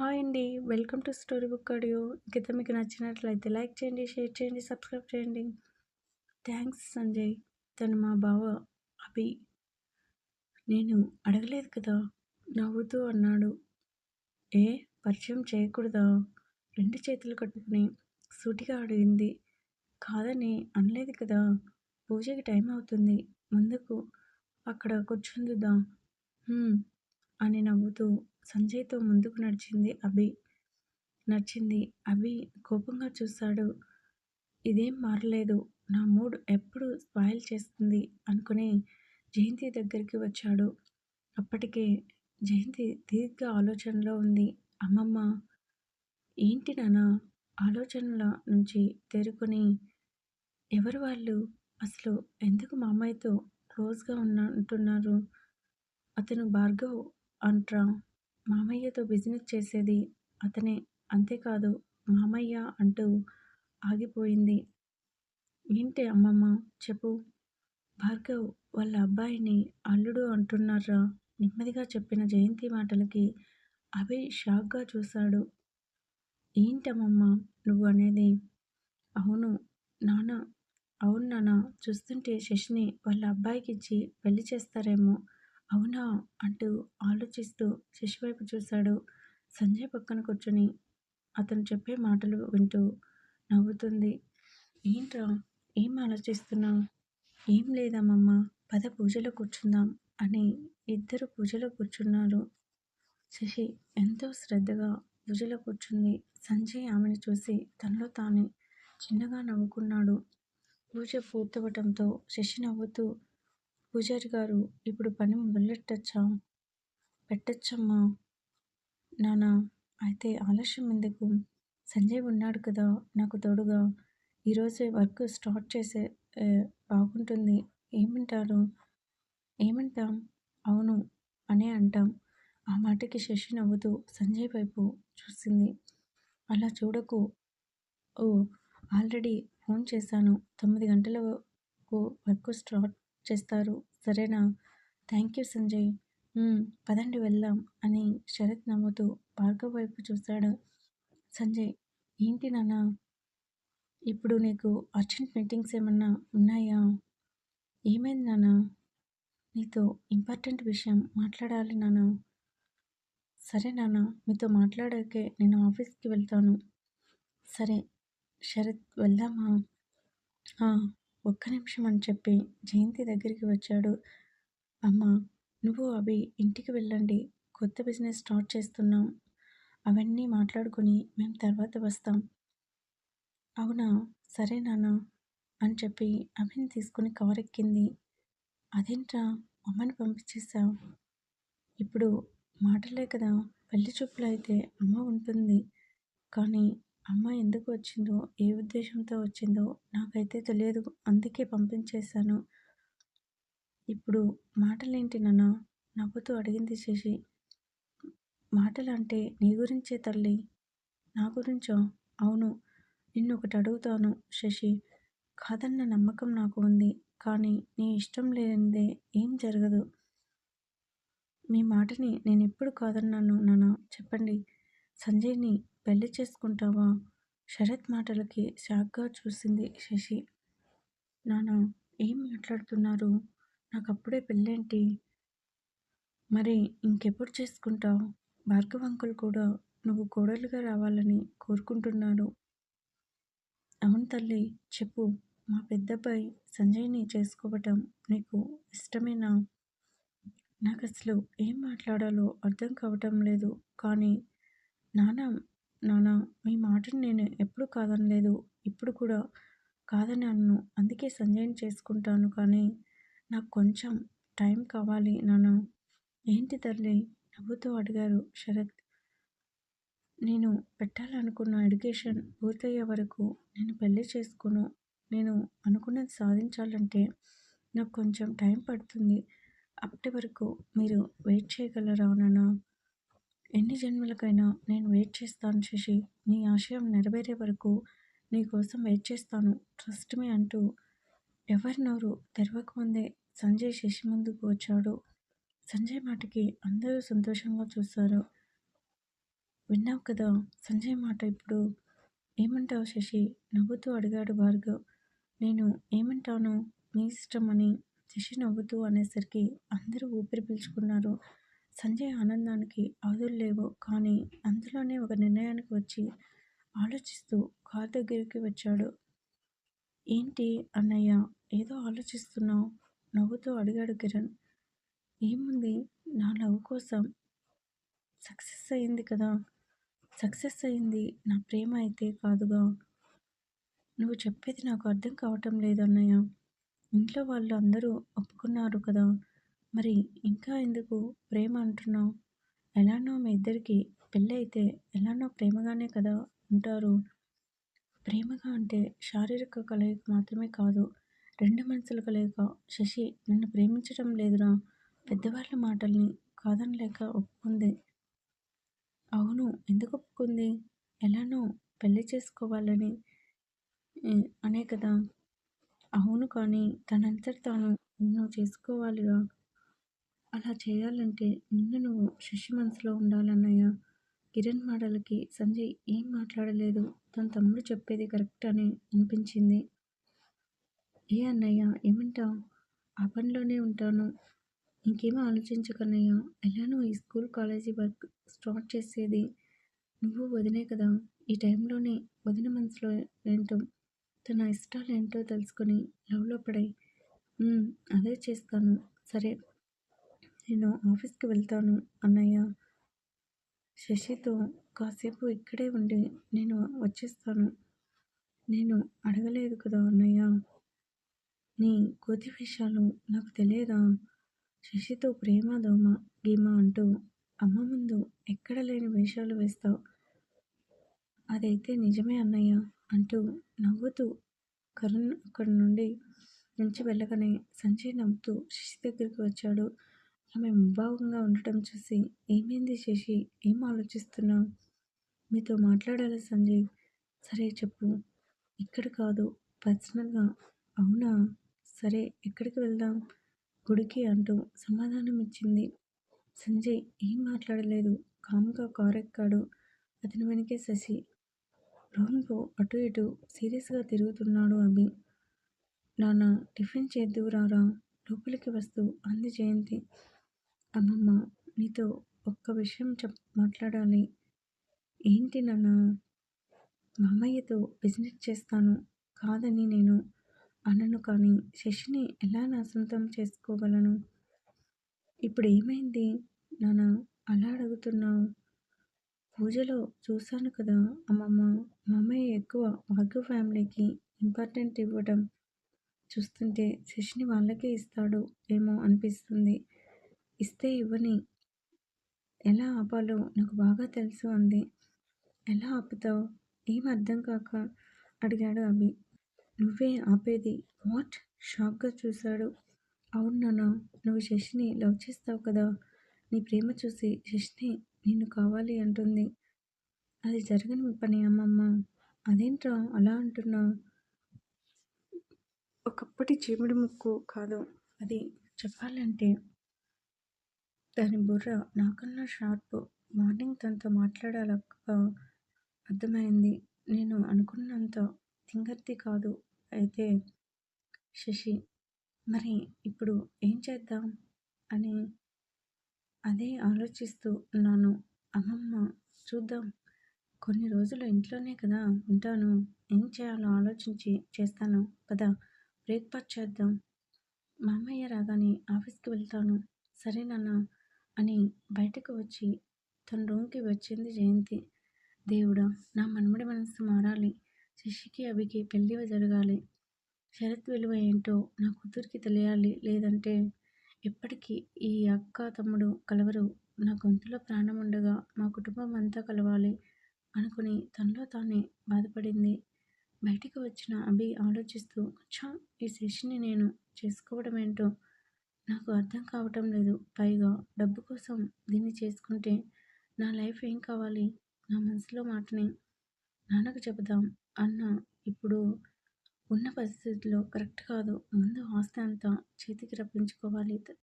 Hi అండి. Welcome to story book audio. గీత మీకు నచ్చినట్లయితే లైక్ చేయండి షేర్ చేయండి సబ్స్క్రైబ్ చేయండి. థ్యాంక్స్ సంజయ్. తను మా బావ అభి. నేను అడగలేదు కదా నవ్వుతూ అన్నాడు. ఏ? పరిచయం చేయకూడదా? రెండు చేతులు కట్టుకుని సూటిగా అడిగింది. కాదని అనలేదు కదా పూజకి టైం అవుతుంది. ముందుకు అక్కడ కూర్చుందుదా అని నవ్వుతూ సంజయ్తో ముందుకు నడిచింది అభి. నచ్చింది. అభి కోపంగా చూశాడు ఇదేం మారలేదు. నా మూడ్ ఎప్పుడు స్పాయిల్ చేస్తుంది అనుకుని జయంతి దగ్గరికి వచ్చాడు. అప్పటికే జయంతి దీర్ఘ ఆలోచనలో ఉంది. అమ్మమ్మ ఏంటి నాన్న? ఆలోచనల నుంచి తేరుకొని ఎవరు వాళ్ళు? అసలు ఎందుకు మా అమ్మాయితో క్లోజ్గా ఉన్న అంటున్నారు అతను భార్గవ్ అంట్రా. మామయ్యతో బిజినెస్ చేసేది అతనే. అంతేకాదు మామయ్య అంటూ ఆగిపోయింది. ఏంటి అమ్మమ్మ చెప్పు? భార్గవ్ వాళ్ళ అబ్బాయిని అల్లుడు అంటున్నారా? నెమ్మదిగా చెప్పిన జయంతి మాటలకి అభి షాక్గా చూశాడు. ఏంటమ్మమ్మ నువ్వు అనేది? అవును నాన్న అవును నాన్న చూస్తుంటే శశిని వాళ్ళ అబ్బాయికి ఇచ్చి పెళ్ళి చేస్తారేమో. అవునా? అంటూ ఆలోచిస్తూ శశి వైపు చూశాడు. సంజయ్ పక్కన కూర్చొని అతను చెప్పే మాటలు వింటూ నవ్వుతుంది. ఏంట్రా? ఏం ఆలోచిస్తున్నావు? ఏం లేదమ్మమ్మ. పద పూజలో కూర్చుందాం అని ఇద్దరు పూజలో కూర్చున్నారు. శశి ఎంతో శ్రద్ధగా పూజలో కూర్చుంది. సంజయ్ ఆమెను చూసి తనలో తానే చిన్నగా నవ్వుకున్నాడు. పూజ పూర్తవటంతో శశి నవ్వుతూ పూజారి గారు ఇప్పుడు పని మొదలెట్టచ్చా. పెట్టచ్చమ్మా. నానా అయితే ఆలస్యం ఎందుకు? సంజయ్ ఉన్నాడు కదా నాకు తోడుగా. ఈరోజే వర్క్ స్టార్ట్ చేసే బాగుంటుంది. ఏమంటారు? ఏమంటాం? అవును అనే అంటాం. ఆ మాటకి శశి నవ్వుతూ సంజయ్ వైపు చూసింది. అలా చూడకు. ఓ ఆల్రెడీ ఫోన్ చేశాను. తొమ్మిది గంటలకు వర్క్ స్టార్ట్ చేస్తారు. సరేనా? Thank you Sanjay. పదండి వెళ్దాం అని శరత్ నవ్వుతూ భార్గవ్ వైపు చూశాడు సంజయ్ ఏంటి నాన్న? ఇప్పుడు నీకు అర్జెంట్ మీటింగ్స్ ఏమన్నా ఉన్నాయా? ఏమైంది నాన్న? నీతో ఇంపార్టెంట్ విషయం మాట్లాడాలి నాన్న. సరే నాన్న మీతో మాట్లాడాకే నేను ఆఫీస్కి వెళ్తాను. సరే శరత్ వెళ్దామా? ఒక్క నిమిషం అని చెప్పి జయంతి దగ్గరికి వచ్చాడు. అమ్మ నువ్వు అవి ఇంటికి వెళ్ళండి. కొత్త బిజినెస్ స్టార్ట్ చేస్తున్నాం. అవన్నీ మాట్లాడుకొని మేము తర్వాత వస్తాం. అవునా? సరే నాన్న అని చెప్పి అభిని తీసుకుని కవర్ ఎక్కింది అదేంట్రా? అమ్మని పంపించేశావు. ఇప్పుడు మాటలే కదా. పెళ్ళి చూపులు అయితే అమ్మ ఉంటుంది. కానీ అమ్మ ఎందుకు వచ్చిందో ఏ ఉద్దేశంతో వచ్చిందో నాకైతే తెలియదు. అందుకే పంపించేశాను. ఇప్పుడు మాటలేంటి నాన్న? నవ్వుతూ అడిగింది శశి. మాటలంటే నీ గురించే తల్లి. నా గురించో? అవును. నిన్ను ఒకటి అడుగుతాను శశి. కాదన్న నమ్మకం నాకు ఉంది కానీ నీ ఇష్టం లేనిదే ఏం జరగదు. మీ మాటని నేను ఎప్పుడు కాదన్నాను నాన్న? చెప్పండి. సంజయ్ని పెళ్ళి చేసుకుంటావా? శరత్ మాటలకి షాక్గా చూసింది శశి. నాన్న ఏం మాట్లాడుతున్నారు? నాకు అప్పుడే పెళ్ళేంటి? మరి ఇంకెప్పుడు చేసుకుంటావు? భార్గవ్ అంకుల్ కూడా నువ్వు కోడలుగా రావాలని కోరుకుంటున్నాడు అవును తల్లి చెప్పు. మా పెద్దబ్బాయి సంజయ్ని చేసుకోవటం నీకు ఇష్టమేనా? నాకు అసలు ఏం మాట్లాడాలో అర్థం కావటం లేదు. కానీ నాన్న నాన్న మీ మాటని నేను ఎప్పుడు కాదనలేదు. ఇప్పుడు కూడా కాదని అన్ను అందుకే సంజయ్ని చేసుకుంటాను కానీ నాకు కొంచెం టైం కావాలి నాన్న ఏంటి తల్లి? నవ్వుతూ అడిగారు శరత్. నేను పెట్టాలనుకున్న ఎడ్యుకేషన్ పూర్తయ్యే వరకు నేను పెళ్ళి చేసుకోను. నేను అనుకున్నది సాధించాలంటే నాకు కొంచెం టైం పడుతుంది. అప్పటి వరకు మీరు వెయిట్ చేయగలరా నాన్న ఎన్ని జన్మలకైనా నేను వెయిట్ చేస్తాను శశి. నీ ఆశయం నెరవేరే వరకు నీ కోసం వెయిట్ చేస్తాను. ట్రస్ట్ మీ అంటూ ఎవరి నోరు తెరవకముందే సంజయ్ శశి ముందుకు వచ్చాడు. సంజయ్ మాటకి అందరూ సంతోషంగా చూశారు. విన్నావు కదా సంజయ్ మాట ఇప్పుడు ఏమంటావు శశి? నవ్వుతూ అడిగాడు భార్గవ్. నేను ఏమంటాను? మీ ఇష్టమని శశి నవ్వుతూ అనేసరికి అందరూ ఊపిరి పీల్చుకున్నారు. సంజయ్ ఆనందానికి అవధులు లేవు. కానీ అందులోనే ఒక నిర్ణయానికి వచ్చి ఆలోచిస్తూ కార్ దగ్గరికి వచ్చాడు. ఏంటి అన్నయ్య ఏదో ఆలోచిస్తున్నావు నవ్వుతూ అడిగాడు కిరణ్. ఏముంది? నా లవ్ కోసం సక్సెస్ అయింది కదా. సక్సెస్ అయింది. నా ప్రేమ అయితే కాదుగా. నువ్వు చెప్పేది నాకు అర్థం కావటం లేదు అన్నయ్య. ఇంట్లో వాళ్ళు అందరూ ఒప్పుకున్నారు కదా. మరి ఇంకా ఎందుకు ప్రేమ అంటున్నావు? ఎలానో మీ ఇద్దరికి పెళ్ళి అయితే ఎలానో ప్రేమగానే కదా ఉంటారు. ప్రేమగా అంటే శారీరక కలయిక మాత్రమే కాదు రెండు మనసుల కలయిక. శశి నన్ను ప్రేమించడం లేదురా. పెద్దవాళ్ళ మాటల్ని కాదనలేక ఒప్పుకుంది. అవును ఎందుకు ఒప్పుకుంది? ఎలానో పెళ్ళి చేసుకోవాలని అనే కదా. అవును కానీ తనంతట తాను నిన్ను చేసుకోవాలిగా అలా చేయాలంటే నిన్ను నువ్వు శశి మనసులో ఉండాలన్నయ్య. కిరణ్ మాటలకి సంజయ్ ఏం మాట్లాడలేదు. తన తమ్ముడు చెప్పేది కరెక్ట్ అని అనిపించింది. ఏ అన్నయ్య ఏమంటావు? ఆ పనిలోనే ఉంటాను. ఇంకేమో ఆలోచించకన్నయ్య. ఎలానో ఈ స్కూల్ కాలేజీ వర్క్ స్టార్ట్ చేసేది? నువ్వు వదినే కదా. ఈ టైంలోనే వదిన మనసులో ఏంటో తన ఇష్టాలు ఏంటో తెలుసుకొని లవ్లో పడాయి. అదే చేస్తాను. సరే. నేను ఆఫీస్కి వెళ్తాను. అన్నయ్య శశితో కాసేపు ఇక్కడే ఉండి నేను వచ్చేస్తాను. నేను అడగలేదు కదా అన్నయ్య? నీ కోతి విషయాలు నాకు తెలియదా? శశితో ప్రేమ దోమ గీమ అంటూ అమ్మ ముందు ఎక్కడ లేని వేషాలు వేస్తావు? అదైతే నిజమే అన్నయ్య అంటూ నవ్వుతూ కరుణ్ అక్కడి నుండి నుంచి వెళ్ళగానే సంజయ్ నవ్వుతూ శశి దగ్గరికి వచ్చాడు. ఆమె ముభావంగా ఉండటం చూసి ఏమైంది శశి? ఏం ఆలోచిస్తున్నావు? మీతో మాట్లాడాలి సంజయ్? సరే చెప్పు. ఇక్కడ కాదు పర్సనల్గా. అవునా? సరే ఎక్కడికి వెళ్దాం? గుడికి అంటూ సమాధానం ఇచ్చింది. సంజయ్ ఏం మాట్లాడలేదు. కామ్గా కారు ఎక్కాడు అతని వెనకే శశి. రూమ్లో అటు ఇటు సీరియస్గా తిరుగుతున్నాడు అభి. నాన్న టిఫిన్ చేద్దువురారా లోపలికి వస్తూ అంది జయంతి. అమ్మమ్మ నీతో ఒక్క విషయం చెప్ మాట్లాడాలి. ఏంటి నాన్న? మామయ్యతో బిజినెస్ చేస్తాను కాదని నేను అనను కానీ శశిని ఎలా నా సొంతం చేసుకోగలను? ఇప్పుడు ఏమైంది నాన్న? అలా అడుగుతున్నావు. పూజలో చూశాను కదా అమ్మమ్మ మామయ్య ఎక్కువ భాగ్య ఫ్యామిలీకి ఇంపార్టెంట్ ఇవ్వడం చూస్తుంటే శశిని వాళ్ళకే ఇస్తాడు ఏమో అనిపిస్తుంది. ఇస్తే ఇవ్వని. ఎలా ఆపాలో నాకు బాగా తెలుసు అంది. ఎలా ఆపుతావు? ఏం అర్థం కాక అడిగాడు అభి. నువ్వే ఆపేది. వాట్? షాక్గా చూశాడు. అవును నాన్న నువ్వు శశిని లవ్ చేస్తావు కదా. నీ ప్రేమ చూసి శశిని నిన్ను కావాలి అంటుంది. అది జరగని పని అమ్మమ్మ. అదేంట్రా అలా అంటున్నావు? ఒకప్పటి చీముడి ముక్కు కాదు. అది చెప్పాలంటే దాని బుర్ర నాకన్నా షార్ప్. మార్నింగ్ తనతో మాట్లాడాలక్క అర్థమైంది. నేను అనుకున్నంత తింగర్ది కాదు. అయితే శశి మరి ఇప్పుడు ఏం చేద్దాం? అని అదే ఆలోచిస్తూ ఉన్నాను. అమ్మమ్మ చూద్దాం. కొన్ని రోజులు ఇంట్లోనే కదా ఉంటాను. ఏం చేయాలో ఆలోచించి చేస్తాను. పద బ్రేక్ఫాస్ట్ చేద్దాం. మామయ్య రాగానే ఆఫీస్కి వెళ్తాను. సరే నాన్న అని బయటకు వచ్చి తన రూమ్కి వచ్చింది జయంతి. దేవుడా నా మనమడి మనసు మారాలి. శశికి అభికి పెళ్ళి జరగాలి. శరత్ విలువ ఏంటో నా కూతురికి తెలియాలి. లేదంటే ఎప్పటికీ ఈ అక్క తమ్ముడు కలవరు. నా గొంతులో ప్రాణం ఉండగా మా కుటుంబం అంతా కలవాలి అనుకుని తనలో తానే బాధపడింది. బయటికి వచ్చిన అభి ఆలోచిస్తూ ఛా ఈ శశిని నేను చేసుకోవడం ఏంటో నాకు అర్థం కావటం లేదు. పైగా డబ్బు కోసం దీన్ని చేసుకుంటే నా లైఫ్ ఏం కావాలి? నా మనసులో మాటని నాన్నకు చెబుదాం అన్న ఇప్పుడు ఉన్న పరిస్థితుల్లో కరెక్ట్ కాదు. ముందు ఆస్తి అంతా చేతికి రప్పించుకోవాలి.